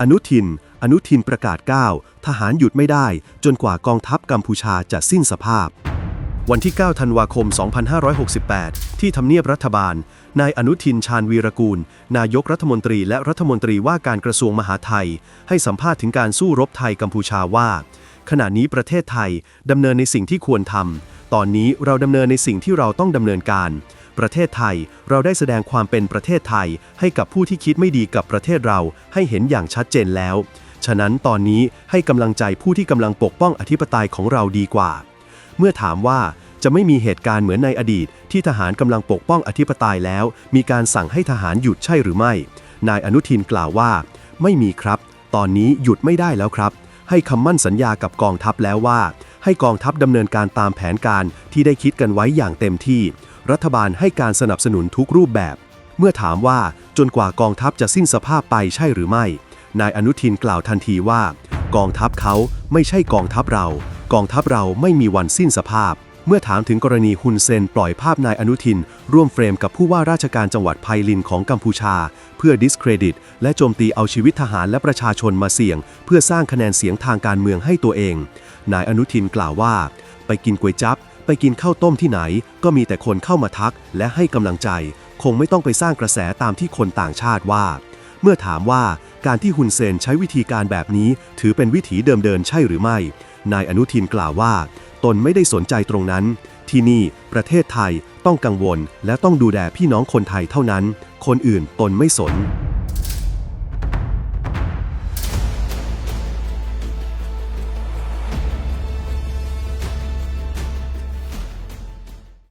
อนุทิน อนุทินประกาศก้าวทหารหยุดไม่ได้ จนกว่ากองทัพกัมพูชาจะสิ้นสภาพ วันที่ 9 ธันวาคม 2568 ที่ทำเนียบรัฐบาล นายอนุทินชาญวีรกูล นายกรัฐมนตรีและรัฐมนตรีว่าการกระทรวงมหาดไทย ให้สัมภาษณ์ถึงการสู้รบไทยกัมพูชาว่า ขณะนี้ประเทศไทยดำเนินในสิ่งที่ควรทำตอนนี้เราดำเนินในสิ่งที่เราต้องดำเนินการ ประเทศไทย เราได้แสดงความเป็นประเทศไทย ให้กับผู้ที่คิดไม่ดีกับประเทศเราให้เห็นอย่างชัดเจนแล้ว ฉะนั้นตอนนี้ให้กำลังใจผู้ที่กำลังปกป้องอธิปไตยของเราดีกว่า เมื่อถามว่าจะไม่มีเหตุการณ์เหมือนในอดีต ที่ทหารกำลังปกป้องอธิปไตยแล้ว มีการสั่งให้ทหารหยุดใช่หรือไม่ นายอนุทินกล่าวว่า ไม่มีครับ ตอนนี้หยุดไม่ได้แล้วครับ ให้คำมั่นสัญญากับกองทัพแล้วว่า ให้กองทัพดำเนินการตามแผนการที่ได้คิดกันไว้อย่างเต็มที่ รัฐบาลให้การสนับสนุนทุกรูปแบบ เมื่อถามว่าจนกว่ากองทัพจะสิ้นสภาพไปใช่หรือไม่ นายอนุทินกล่าวทันทีว่า กองทัพเขาไม่ใช่กองทัพเรา กองทัพเราไม่มีวันสิ้นสภาพ เมื่อถามถึงกรณีฮุนเซนปล่อยภาพนายอนุทิน ร่วมเฟรมกับผู้ว่าราชการจังหวัดไพลินของกัมพูชา เพื่อดิสเครดิต และโจมตีเอาชีวิตทหารและประชาชนมาเสี่ยง เพื่อสร้างคะแนนเสียงทางการเมืองให้ตัวเอง นายอนุทินกล่าวว่า ไปกินก๋วยจั๊บ ไปกินข้าวต้มที่ไหน ก็มีแต่คนเข้ามาทักและให้กำลังใจ คงไม่ต้องไปสร้างกระแสตามที่คนต่างชาติว่า เมื่อถามว่าการที่ฮุนเซนใช้วิธีการแบบนี้ ถือเป็นวิถีเดิมเดินใช่หรือไม่ นายอนุทินกล่าวว่า ตนไม่ได้สนใจตรงนั้น ที่นี่ประเทศไทยต้องกังวล และต้องดูแลพี่น้องคนไทยเท่านั้น คนอื่นตนไม่สน